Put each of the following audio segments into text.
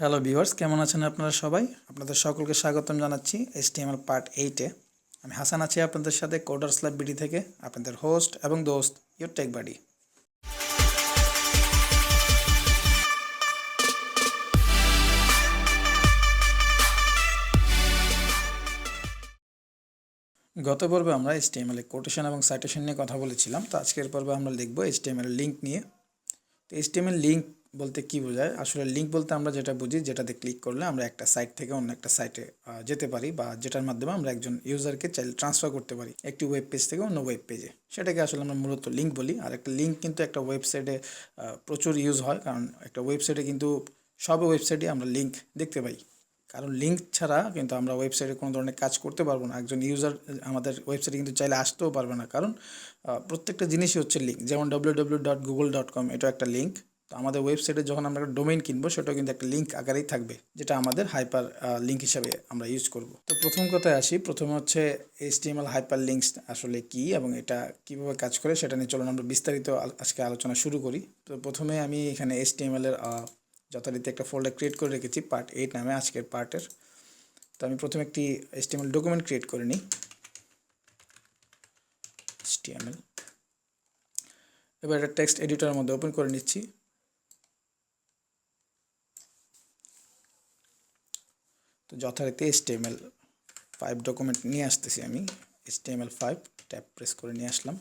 Hello viewers কেমন আছেন আপনারা সবাই? আপনাদের সকলকে স্বাগতম জানাচ্ছি এসটিএমএল পার্ট এইটে আমি হাসান আছি আপনাদের সাথে কোডার স্ল্যাব বিডি থেকে, আপনাদের হোস্ট এবং দোস্ত ইউর টেক বাডি গত পর্বে আমরা এইচটিএমএল এর কোটেশন এবং সাইটেশন নিয়ে কথা বলেছিলাম, তো আজকের পর্বে আমরা লিখব এইচটিএমএল লিঙ্ক নিয়ে। তো এইচটিএমএল লিঙ্ক বলতে কি বোঝায়? আসলে লিঙ্ক বলতে আমরা যেটা বুঝি, যেটাতে ক্লিক করলে আমরা একটা সাইট থেকে অন্য একটা সাইটে যেতে পারি বা যেটার মাধ্যমে আমরা একজন ইউজারকে চাইলে ট্রান্সফার করতে পারি একটি ওয়েব পেজ থেকে অন্য ওয়েব পেজে সেটাকে আসলে আমরা মূলত লিঙ্ক বলি। আর একটা লিঙ্ক কিন্তু একটা ওয়েবসাইটে প্রচুর ইউজ হয়। কারণ একটা ওয়েবসাইটে কিন্তু সব ওয়েবসাইটে আমরা লিঙ্ক দেখতে পাই। কারণ লিঙ্ক ছাড়া কিন্তু আমরা ওয়েবসাইটে কোনো ধরনের কাজ করতে পারব না। একজন ইউজার আমাদের ওয়েবসাইটে কিন্তু চাইলে আসতেও পারবে না। কারণ প্রত্যেকটা জিনিসই হচ্ছে লিঙ্ক যেমন W W dot Google dot com এটা একটা লিঙ্ক তো আমাদের ওয়েবসাইটে যখন আমরা একটা ডোমেইন কিনবো সেটাও কিন্তু একটা লিঙ্ক আকারেই থাকবে, যেটা আমাদের হাইপার লিঙ্ক হিসাবে আমরা ইউজ করব। তো প্রথম কথায় আসি, প্রথমে হচ্ছে এইচটিএমএল হাইপার লিঙ্কস আসলে কি এবং এটা কীভাবে কাজ করে সেটা নিয়ে চলুন, আমরা বিস্তারিত আজকে আলোচনা শুরু করি। তো প্রথমে আমি এখানে এইচটিএমএল এর যথারীতি একটা ফোল্ডার ক্রিয়েট করে রেখেছি পার্ট এইট নামে আজকের পার্টের। তো আমি প্রথমে একটি এইচটিএমএল ডকুমেন্ট ক্রিয়েট করে নিই। এবার একটা টেক্সট এডিটরের মধ্যে ওপেন করে নিচ্ছি। তো যথারীতি এইচটিএমএল ফাইভ ডকুমেন্ট নিয়ে আসতেছি আমি। এইচটিএমএল ফাইভ ট্যাপ প্রেস করে নিয়ে আসলাম।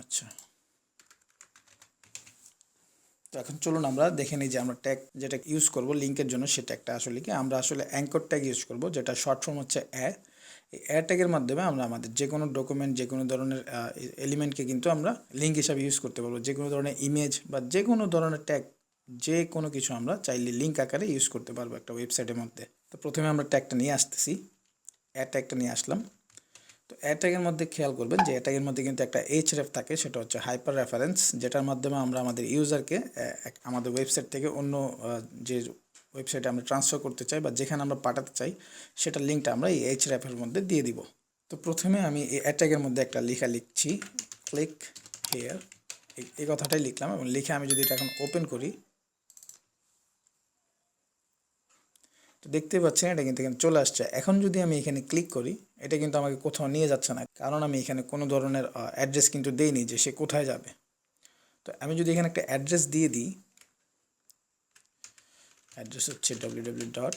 আচ্ছা। তো এখন চলুন আমরা দেখে নিই যে আমরা ট্যাগ যেটা ইউজ করব লিঙ্কের জন্য সে ট্যাগটা আসলে কি? আমরা আসলে অ্যাঙ্কর ট্যাগ ইউজ করব, যেটা শর্ট ফর্ম হচ্ছে অ্যা এই অ্যা ট্যাগের মাধ্যমে আমরা আমাদের যে কোনো ডকুমেন্ট যে কোনো ধরনের এলিমেন্টকে কিন্তু আমরা লিঙ্ক হিসাবে ইউজ করতে পারব। যে কোনো ধরনের ইমেজ বা যে কোনো ধরনের ট্যাগ যে কোনো কিছু আমরা চাইলে লিঙ্ক আকারে ইউজ করতে পারব একটা ওয়েবসাইটের মধ্যে। তো প্রথমে আমরা ট্যাগটা নিয়ে আসতেছি। অ্যাড ট্যাগটা নিয়ে আসলাম। তো অ্যাট্যাগের মধ্যে খেয়াল করবেন যে অ্যাট্যাগের মধ্যে কিন্তু একটা এইচ রেফ থাকে, সেটা হচ্ছে হাইপার রেফারেন্স যেটার মাধ্যমে আমরা আমাদের ইউজারকে আমাদের ওয়েবসাইট থেকে অন্য যে ওয়েবসাইটে আমরা ট্রান্সফার করতে চাই বা যেখানে আমরা পাঠাতে চাই সেটা লিঙ্কটা আমরা এই এইচ র্যাপের মধ্যে দিয়ে দিব। তো প্রথমে আমি এই অ্যাট্যাগের মধ্যে একটা লেখা লিখছি ক্লিক হেয়ার এই কথাটাই লিখলাম এবং লিখে আমি যদি এটা এখন ওপেন করি, তো দেখতে পাচ্ছেন এটা কিন্তু এখানে চলে আসছে। এখন যদি আমি এখানে ক্লিক করি, এটা কিন্তু আমাকে কোথাও নিয়ে যাচ্ছে না, কারণ আমি এখানে কোনো ধরনের অ্যাড্রেস কিন্তু দেইনি যে সে কোথায় যাবে। তো আমি যদি এখানে একটা অ্যাড্রেস দিয়ে দিই অ্যাড্রেস হচ্ছে W W dot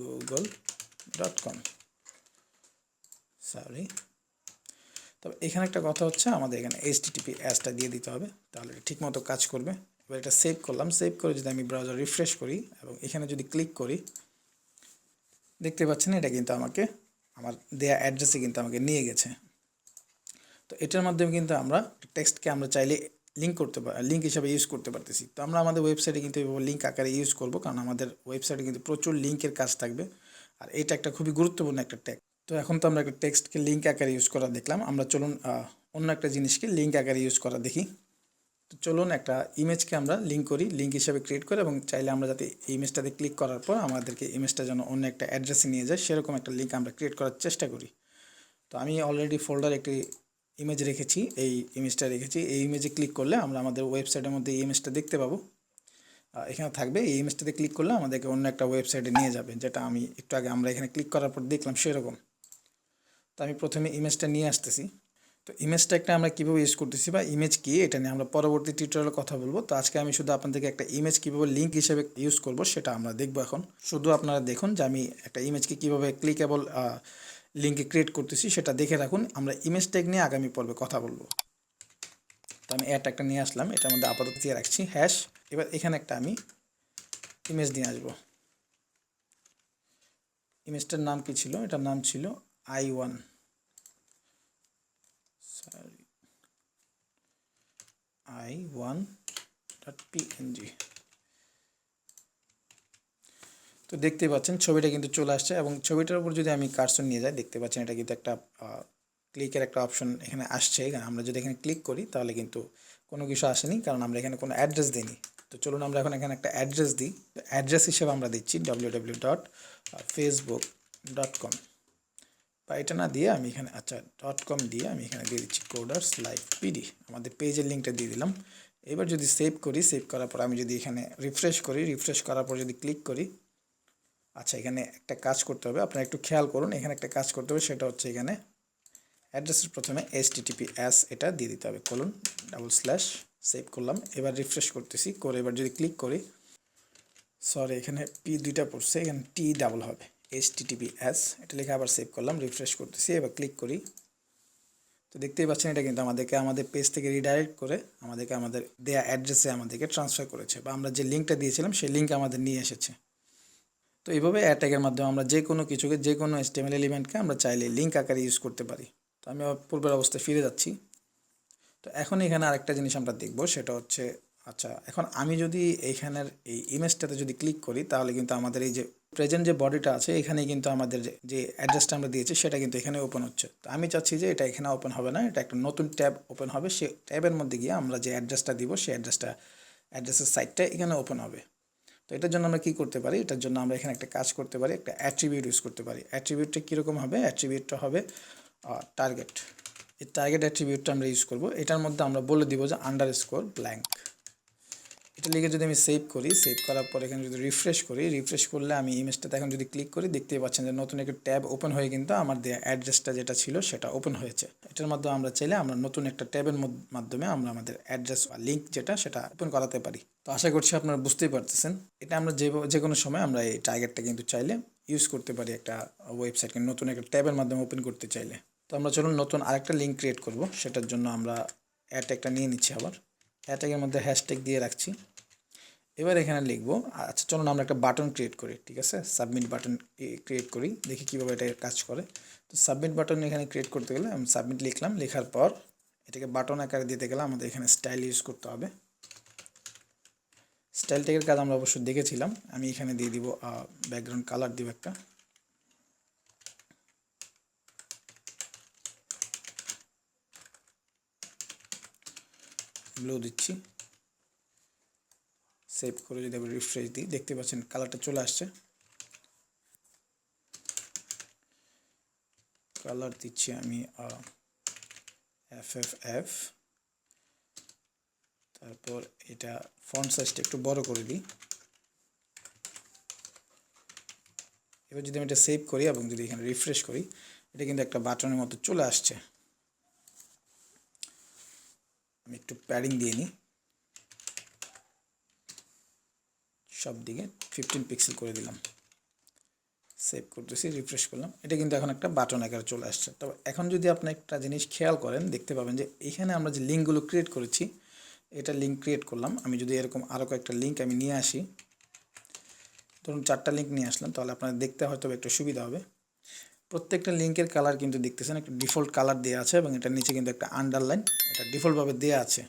Google dot com sorry তবে এখানে একটা কথা হচ্ছে, আমাদের এখানে এইচ টিটিপি অ্যাসটা দিয়ে দিতে হবে, তাহলে ঠিক মতো কাজ করবে। এবার এটা সেভ করলাম সেভ করে যদি আমি ব্রাউজার রিফ্রেশ করি এবং এখানে যদি ক্লিক করি, দেখতে পাচ্ছেন এটা কিন্তু আমাকে, আমার দেয়া অ্যাড্রেসে কিন্তু আমাকে নিয়ে গেছে। তো এটার মাধ্যমে কিন্তু আমরা টেক্সটকে আমরা চাইলে লিঙ্ক করতে পারি লিঙ্ক হিসাবে ইউজ করতে পারতেছি। তো আমরা আমাদের ওয়েবসাইটে কিন্তু লিঙ্ক আকারে ইউজ করব, কারণ আমাদের ওয়েবসাইটে কিন্তু প্রচুর লিঙ্কের কাজ থাকবে। আর এটা একটা খুবই গুরুত্বপূর্ণ একটা ট্যাগ তো এখন তো আমরা একটা টেক্সটকে লিঙ্ক আকারে ইউজ করা দেখলাম। আমরা চলুন অন্য একটা জিনিসকে লিঙ্ক আকারে ইউজ করা দেখি। তো চলুন একটা ইমেজকে আমরা লিঙ্ক করি লিঙ্ক হিসাবে ক্রিয়েট করি এবং চাইলে আমরা যাতে এই ইমেজটাতে ক্লিক করার পর আমাদেরকে ইমেজটা যেন অন্য একটা অ্যাড্রেসে নিয়ে যায়, সেরকম একটা লিঙ্ক আমরা ক্রিয়েট করার চেষ্টা করি। তো আমি অলরেডি ফোল্ডার একটি ইমেজ রেখেছি, এই ইমেজটা রেখেছি, এই ইমেজে ক্লিক করলে আমরা আমাদের ওয়েবসাইটের মধ্যে এই ইমেজটা দেখতে পাবো। এখানে থাকবে, এই ইমেজটাতে ক্লিক করলে আমাদেরকে অন্য একটা ওয়েবসাইটে নিয়ে যাবে, যেটা আমি একটু আগে আমরা এখানে ক্লিক করার পর দেখলাম সেরকম। তো আমি প্রথমে ইমেজটা নিয়ে আসতেছি। তো ইমেজটা একটা আমরা কীভাবে ইউজ করতেছি বা ইমেজ কী, এটা নিয়ে আমরা পরবর্তী টিউটোরিয়ালে কথা বলব। তো আজকে আমি শুধু আপনাদেরকে একটা ইমেজ কীভাবে লিঙ্ক হিসেবে ইউজ করব, সেটা আমরা দেখব এখন। শুধু আপনারা দেখুন যে আমি একটা ইমেজকে কীভাবে ক্লিকেবল লিঙ্কে ক্রিয়েট করতেছি, সেটা দেখে রাখুন। আমরা ইমেজ ট্যাগ নিয়ে আগামী পর্বে কথা বলব। তো আমি অ্যাড একটা নিয়ে আসলাম, এটার মধ্যে আপাতত দিয়ে রাখছি হ্যাশ এবার এখানে একটা আমি ইমেজ নিয়ে আসব। ইমেজটার নাম কি ছিল? এটার নাম ছিল I one sorry I one dot PNG তো দেখতে পাচ্ছেন, ছবিটা কিন্তু চলে আসছে এবং ছবিটার উপর যদি আমি কার্সন নিয়ে যাই, দেখতে পাচ্ছেন এটা কিন্তু একটা ক্লিকের একটা অপশন এখানে আসছে। আমরা যদি এখানে ক্লিক করি, তাহলে কিন্তু কোনো কিছু আসেনি, কারণ আমরা এখানে কোনো অ্যাড্রেস দিইনি। তো চলুন আমরা এখন এখানে একটা অ্যাড্রেস দিই। তো অ্যাড্রেস হিসেবে আমরা দিচ্ছি W W dot Facebook dot com বা এটা না দিয়ে আমি এখানে আচ্ছা ডট কম দিয়ে আমি এখানে দিয়ে দিচ্ছি কোডার্স লাইভ পিডি আমাদের পেজের লিঙ্কটা দিয়ে দিলাম। এবার যদি সেভ করি সেভ করার পর আমি যদি এখানে রিফ্রেশ করি রিফ্রেশ করার পর যদি ক্লিক করি আচ্ছা এখানে একটা কাজ করতে হবে। আপনারা একটু খেয়াল করুন, এখানে একটা কাজ করতে হবে, সেটা হচ্ছে এখানে অ্যাড্রেসের প্রথমে এস এস এটা দিয়ে দিতে হবে। কলুন ডাবল স্ল্যাশ সেভ করলাম। এবার রিফ্রেশ করতেছি, করে এবার যদি ক্লিক করি সরি এখানে পি দুইটা পড়ছে, এখানে টি ডাবল হবে টিটিপি এস এটা লিখে আবার সেভ করলাম রিফ্রেশ করতেছি, এবার ক্লিক করি। তো দেখতেই পাচ্ছেন, এটা কিন্তু আমাদেরকে, আমাদের পেজ থেকে রিডাইরেক্ট করে, আমাদেরকে, আমাদের দেয়া অ্যাড্রেসে আমাদেরকে ট্রান্সফার করেছে। বা আমরা যে লিঙ্কটা দিয়েছিলাম, সেই লিঙ্ক আমাদের নিয়ে এসেছে। তো এইভাবে অ্যাটাগের মাধ্যমে আমরা যে কোনো কিছুকে, যে কোনো এস্টেমেল এলিমেন্টকে আমরা চাইলে লিঙ্ক আকারে ইউজ করতে পারি। তো আমি পূর্বের অবস্থায় ফিরে যাচ্ছি। তো এখন এখানে আরেকটা জিনিস আমরা দেখব, সেটা হচ্ছে আচ্ছা এখন আমি যদি এইখানের এই ইমেজটাতে যদি ক্লিক করি, তাহলে কিন্তু আমাদের এই যে প্রেজেন্ট যে বডিটা আছে এখানে কিন্তু আমাদের যে- যে অ্যাড্রেসটা আমরা দিয়েছি, সেটা কিন্তু এখানে ওপেন হচ্ছে। তো আমি চাচ্ছি যে এটা এখানে ওপেন হবে না, এটা একটা নতুন ট্যাব ওপেন হবে, সে ট্যাবের মধ্যে গিয়ে আমরা যে অ্যাড্রেসটা দিব, সেই অ্যাড্রেসটা অ্যাড্রেসের সাইটটা এখানে ওপেন হবে। তো এটার জন্য আমরা কী করতে পারি? এটার জন্য আমরা এখানে একটা কাজ করতে পারি, একটা অ্যাট্রিবিউট ইউজ করতে পারি। অ্যাট্রিবিউটটা কীরকম হবে? অ্যাট্রিবিউটটা হবে টার্গেট এই টার্গেট অ্যাট্রিবিউটটা আমরা ইউজ করব। এটার মধ্যে আমরা বলে দিব যে আন্ডার স্কোর ব্ল্যাঙ্ক এটা লিখে যদি আমি সেভ করি সেভ করার পর এখানে যদি রিফ্রেশ করি রিফ্রেশ করলে আমি ইমেজটাতে এখন যদি ক্লিক করি, দেখতেই পাচ্ছেন যে নতুন একটা ট্যাব ওপেন হয়ে কিন্তু আমার অ্যাড্রেসটা যেটা ছিল সেটা ওপেন হয়েছে। এটার মাধ্যমে আমরা চাইলে আমরা নতুন একটা ট্যাবের মাধ্যমে আমরা আমাদের অ্যাড্রেস বা লিঙ্ক যেটা সেটা ওপেন করাতে পারি। তো আশা করছি আপনারা বুঝতেই পারতেছেন। এটা আমরা যে যে কোনো সময় আমরা এই টার্গেটটা কিন্তু চাইলে ইউজ করতে পারি একটা ওয়েবসাইটকে নতুন একটা ট্যাবের মাধ্যমে ওপেন করতে চাইলে। তো আমরা চলুন নতুন আরেকটা লিঙ্ক ক্রিয়েট করব। সেটার জন্য আমরা অ্যাড একটা নিয়ে নিচ্ছি আবার। অ্যাটেগের মধ্যে হ্যাশট্যাগ দিয়ে রাখছি। এবার এখানে লিখব আচ্ছা চলুন আমরা একটা বাটন ক্রিয়েট করি, ঠিক আছে? সাবমিট বাটন ক্রিয়েট করি, দেখি কীভাবে এটা কাজ করে। তো সাবমিট বাটন এখানে ক্রিয়েট করতে গেলে আমি সাবমিট লিখলাম, লেখার পর এটাকে বাটন আকারে দিতে গেলে আমাদের এখানে স্টাইল ইউজ করতে হবে। স্টাইল টেকের কাজ আমরা অবশ্যই দেখেছিলাম। আমি এখানে দিয়ে দিব ব্যাকগ্রাউন্ড কালার দিব একটা। ব্লু দিচ্ছি। সেভ করে যদি আবার রিফ্রেশ দিই, দেখতে পাচ্ছেন কালারটা চলে আসছে। কালার দিচ্ছি আমি এফ এফ এফ তারপর এটা ফন্ট সাইজটা একটু বড় করে দিই। এবার যদি আমি এটা সেভ করি এবং যদি এখানে রিফ্রেশ করি, এটা কিন্তু একটা বাটনের মতো চলে আসছে আমি একটু প্যাডিং দিয়ে নিই। সব দিকে ফিফটিন পিক্সেল করে দিলাম। সেভ করতেছি রিফ্রেশ করলাম। এটা কিন্তু এখন একটা বাটন আকারে চলে আসছে। তবে এখন যদি আপনি একটা জিনিস খেয়াল করেন, দেখতে পাবেন যে এখানে আমরা যে লিঙ্কগুলো ক্রিয়েট করেছি, এটা লিঙ্ক ক্রিয়েট করলাম। আমি যদি এরকম আরও কয়েকটা লিঙ্ক আমি নিয়ে আসি, ধরুন চারটা লিঙ্ক নিয়ে আসলাম, তাহলে আপনার দেখতে হয়তো একটু সুবিধা হবে। প্রত্যেকটা লিঙ্কের কালার কিন্তু দেখতেছেন, একটা ডিফল্ট কালার দেওয়া আছে এবং এটার নিচে কিন্তু একটা আন্ডারলাইন এটা ডিফল্টভাবে দেওয়া আছে।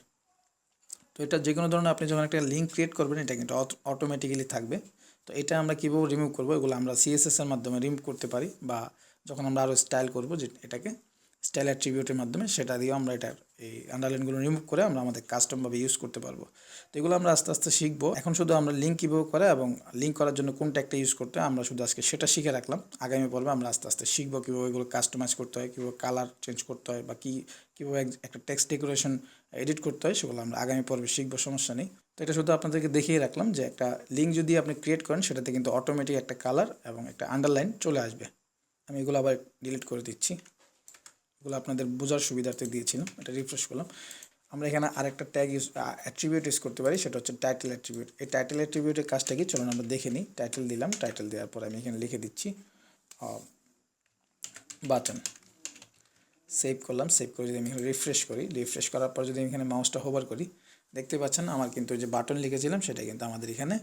তো এটা যে কোনো ধরনের আপনি যখন একটা লিঙ্ক ক্রিয়েট করবেন, এটা কিন্তু অটোমেটিক্যালি থাকবে। তো এটা আমরা কীভাবে রিমুভ করব? এগুলো আমরা সিএসএসের মাধ্যমে রিমুভ করতে পারি বা যখন আমরা আরও স্টাইল করব যে এটাকে স্টাইল অ্যাট্রিবিউটের মাধ্যমে সেটা দিয়েও আমরা এটার এই আন্ডারলাইনগুলো রিমুভ করে আমরা আমাদের কাস্টমভাবে ইউজ করতে পারব। তো এগুলো আমরা আস্তে আস্তে শিখব। এখন শুধু আমরা লিঙ্ক কীভাবে করে এবং লিঙ্ক করার জন্য কোনটা একটা ইউজ করতে আমরা শুধু আজকে সেটা শিখে রাখলাম। আগামী পর্বে আমরা আস্তে আস্তে শিখব কীভাবে এগুলো কাস্টমাইজ করতে হয়, কীভাবে কালার চেঞ্জ করতে হয় বা কী, কীভাবে এক- একটা টেক্সট ডেকোরেশন এডিট করতে হয়, সেগুলো আমরা আগামী পর্বে শিখব, সমস্যা নেই। তো এটা শুধু আপনাদেরকে দেখিয়ে রাখলাম যে একটা লিঙ্ক যদি আপনি ক্রিয়েট করেন, সেটাতে কিন্তু অটোমেটিক একটা কালার এবং একটা আন্ডারলাইন চলে আসবে। আমি এগুলো আবার ডিলিট করে দিচ্ছি। এগুলো আপনাদের বোঝার সুবিধার্থে দিয়েছিলাম, এটা রিফ্রেশ করলাম। আমরা এখানে আরেকটা ট্যাগ ইউজ অ্যাট্রিবিউট ইউজ করতে পারি, সেটা হচ্ছে টাইটেল অ্যাট্রিবিউট এই টাইটেল অ্যাট্রিবিউটের কাজটা কি? চলুন আমরা দেখে নিই। টাইটেল দিলাম টাইটেল দেওয়ার পর আমি এখানে লিখে দিচ্ছি বাটন সেভ করলাম সেভ করে যদি আমি এখানে রিফ্রেশ করি রিফ্রেশ করার পর যদি আমি এখানে মাউসটা হোভার করি, দেখতে পাচ্ছেন আমার কিন্তু যে বাটন লিখেছিলাম সেটা কিন্তু আমাদের এখানে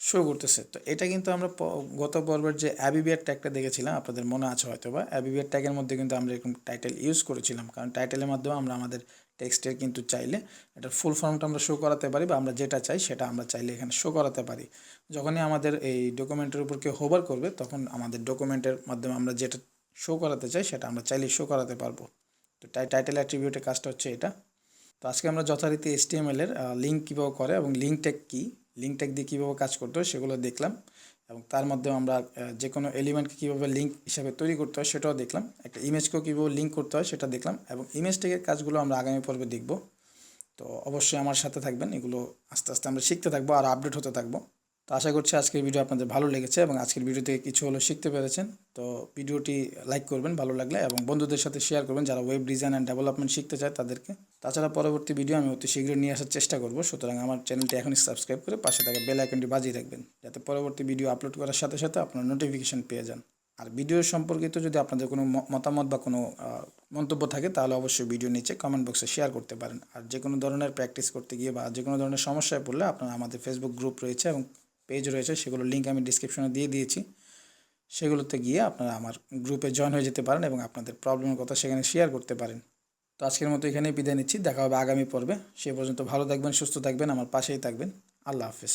শো করতেছে। তো এটা কিন্তু আমরা গত পর্বের যে অ্যাবিবিয়ার ট্যাগটা দেখেছিলাম, আপনাদের মনে আছে হয়তো বা অ্যাবিবিয়ার ট্যাগের মধ্যে কিন্তু আমরা এরকম টাইটেল ইউজ করেছিলাম। কারণ টাইটেলের মাধ্যমে আমরা আমাদের টেক্সটের কিন্তু চাইলে এটার ফুল ফর্মটা আমরা শো করাতে পারি বা আমরা যেটা চাই সেটা আমরা চাইলে এখানে শো করাতে পারি। যখনই আমাদের এই ডকুমেন্টের উপর কেউ হোভার করবে, তখন আমাদের ডকুমেন্টের মাধ্যমে আমরা যেটা শো করাতে চাই সেটা আমরা চাইলে শো করাতে পারব। তো টাই টাইটেল অ্যাট্রিবিউটের কাজটা হচ্ছে এটা। তো আজকে আমরা যথারীতি এইচটিএমএল এর লিঙ্ক কীভাবে করে এবং লিঙ্ক ট্যাগ কী? লিঙ্ক ট্যাগ দিয়ে কীভাবে কাজ করতে হয় সেগুলো দেখলাম এবং তার মধ্যেও আমরা যে কোনো এলিমেন্টকে কীভাবে লিঙ্ক হিসাবে তৈরি করতে হয় সেটাও দেখলাম। একটা ইমেজকেও কীভাবে লিঙ্ক করতে হয় সেটা দেখলাম এবং ইমেজ ট্যাগের কাজগুলো আমরা আগামী পর্বে দেখব। তো অবশ্যই আমার সাথে থাকবেন, এগুলো আস্তে আস্তে আমরা শিখতে থাকব আর আপডেট হতে থাকব। তো আশা করছি আজকের ভিডিও আপনাদের ভালো লেগেছে এবং আজকের ভিডিও থেকে কিছু হলো শিখতে পেরেছেন। তো ভিডিওটি লাইক করবেন, ভালো লাগলে এবং বন্ধুদের সাথে শেয়ার করবেন যারা ওয়েব ডিজাইন অ্যান্ড ডেভেলপমেন্ট শিখতে চায় তাদেরকে। তাছাড়া পরবর্তী ভিডিও আমি অতি শীঘ্রই নিয়ে আসার চেষ্টা করব, সুতরাং আমার চ্যানেলটি এখনই সাবস্ক্রাইব করে পাশে থাকা বেল আইকনটি বাজিয়ে রাখবেন, যাতে পরবর্তী ভিডিও আপলোড করার সাথে সাথে আপনার নোটিফিকেশন পেয়ে যান। আর ভিডিও সম্পর্কিত যদি আপনাদের কোনো মতামত বা কোনো মন্তব্য থাকে, তাহলে অবশ্যই ভিডিও নিচে কমেন্ট বক্সে শেয়ার করতে পারেন। আর যে কোনো ধরনের প্র্যাকটিস করতে গিয়ে বা যে কোনো ধরনের সমস্যায় পড়লে আপনারা আমাদের ফেসবুক গ্রুপ রয়েছে এবং পেজ রয়েছে সেগুলো লিঙ্ক আমি ডিসক্রিপশনে দিয়ে দিয়েছি। সেগুলোতে গিয়ে আপনারা আমার গ্রুপে জয়েন হয়ে যেতে পারেন এবং আপনাদের প্রবলেমের কথা সেখানে শেয়ার করতে পারেন। তো আজকের মতো এখানেই বিদায় নিচ্ছি, দেখা হবে আগামী পর্বে। সে পর্যন্ত ভালো থাকবেন, সুস্থ থাকবেন, আমার পাশেই থাকবেন। আল্লাহ হাফেজ।